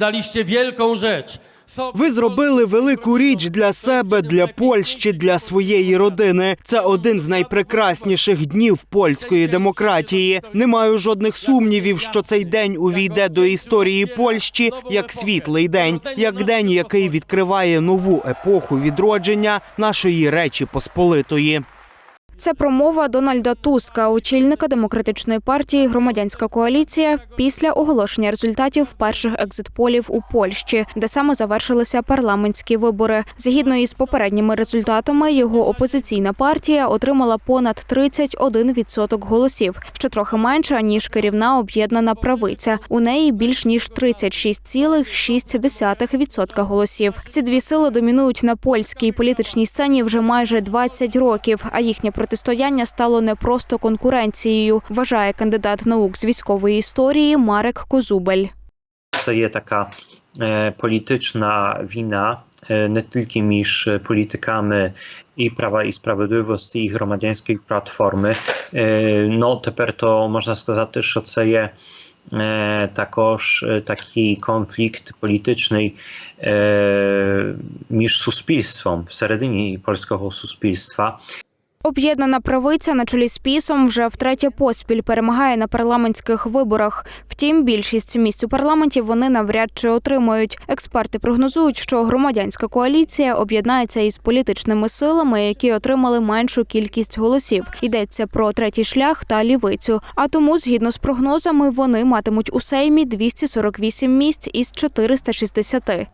Daliście wielką rzecz. Ви зробили велику річ для себе, для Польщі, для своєї родини. Це один з найпрекрасніших днів польської демократії. Не маю жодних сумнівів, що цей день увійде до історії Польщі як світлий день, як день, який відкриває нову епоху відродження нашої речі Посполитої. Це промова Дональда Туска, очільника демократичної партії Громадянська коаліція після оголошення результатів перших екзитполів у Польщі, де саме завершилися парламентські вибори. Згідно із попередніми результатами, його опозиційна партія отримала понад 31% голосів, що трохи менше ніж керівна об'єднана правиця. У неї більш ніж 36,6% голосів. Ці дві сили домінують на польській політичній сцені вже майже 20 років. А їхнє протистояння стало не просто конкуренцією, вважає кандидат наук з військової історії Марек Козубель. Це є така е, політична війна не тільки між політиками і Права і Справедливості, і громадянської платформи. Е, ну, тепер то можна сказати, що це є е, також е, такий конфлікт політичний між суспільством всередині польського суспільства. Об'єднана правиця на чолі з пісом вже втретє поспіль перемагає на парламентських виборах. Втім, більшість місць у парламенті вони навряд чи отримають. Експерти прогнозують, що громадянська коаліція об'єднається із політичними силами, які отримали меншу кількість голосів. Йдеться про третій шлях та лівицю. А тому, згідно з прогнозами, вони матимуть у сеймі 248 місць із 460.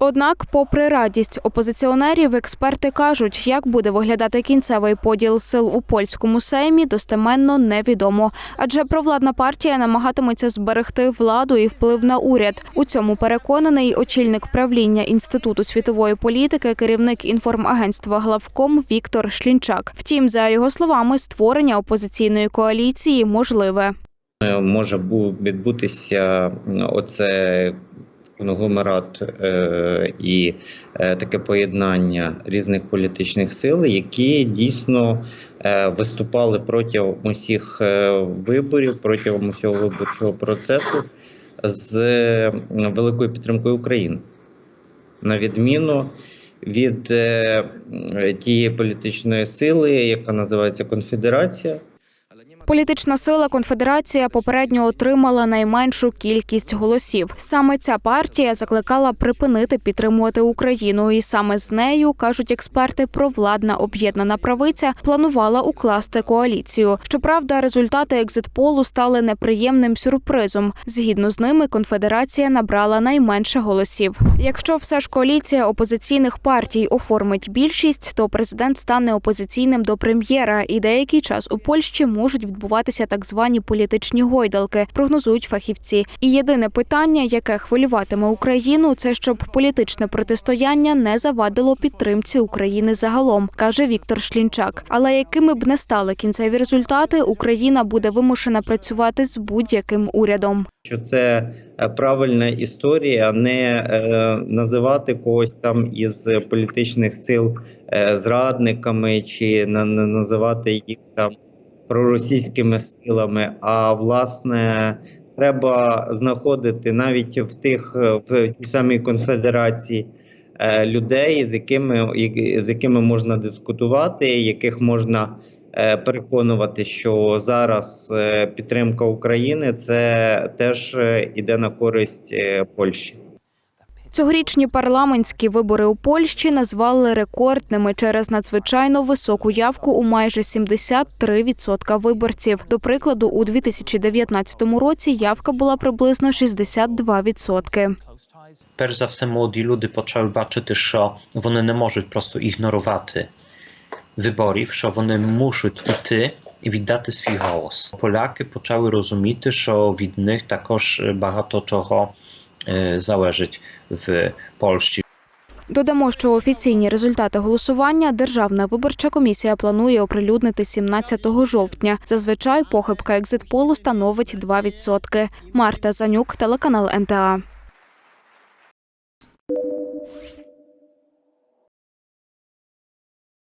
Однак, попри радість опозиціонерів, експерти кажуть, як буде виглядати кінцевий поділ сил у польському сеймі, достеменно невідомо. Адже провладна партія намагатиметься зберегти владу і вплив на уряд. У цьому переконаний очільник правління інституту світової політики, керівник інформагентства главком Віктор Шлінчак. Втім, за його словами, створення опозиційної коаліції можливе. Е, може бу- відбутися оце конгломерат е, і е, таке поєднання різних політичних сил, які дійсно е, виступали протягом усіх виборів, протягом усього виборчого процесу з великою підтримкою України, на відміну від е, тієї політичної сили, яка називається Конфедерація. Політична сила конфедерація попередньо отримала найменшу кількість голосів. Саме ця партія закликала припинити підтримувати Україну, і саме з нею кажуть експерти, провладна об'єднана правиця планувала укласти коаліцію. Щоправда, результати екзитполу стали неприємним сюрпризом. Згідно з ними, конфедерація набрала найменше голосів. Якщо все ж коаліція опозиційних партій оформить більшість, то президент стане опозиційним до прем'єра, і деякий час у Польщі можуть відбуватися так звані політичні гойдалки, прогнозують фахівці. І єдине питання, яке хвилюватиме Україну, це щоб політичне протистояння не завадило підтримці України загалом, каже Віктор Шлінчак. Але якими б не стали кінцеві результати, Україна буде вимушена працювати з будь-яким урядом. що це е, правильна історія, не е, називати когось там із політичних сил е, зрадниками чи на- називати їх там проросійськими силами. А власне треба знаходити навіть в тих е, в тій самій конфедерації. е, Людей, з якими з якими можна дискутувати, яких можна е, переконувати, що зараз підтримка України це теж іде на користь Польщі. Цьогорічні парламентські вибори у Польщі назвали рекордними через надзвичайно високу явку у майже 73% виборців. До прикладу, у 2019 році явка була приблизно 62%. Перш за все, молоді люди почали бачити, що вони не можуть просто ігнорувати виборів, що вони мусять іти і віддати свій голос. Поляки почали розуміти, що від них також багато чого залежить в Польщі. Додамо, що офіційні результати голосування Державна виборча комісія планує оприлюднити 17 жовтня. Зазвичай похибка екзитполу становить 2%. Марта Занюк, телеканал НТА.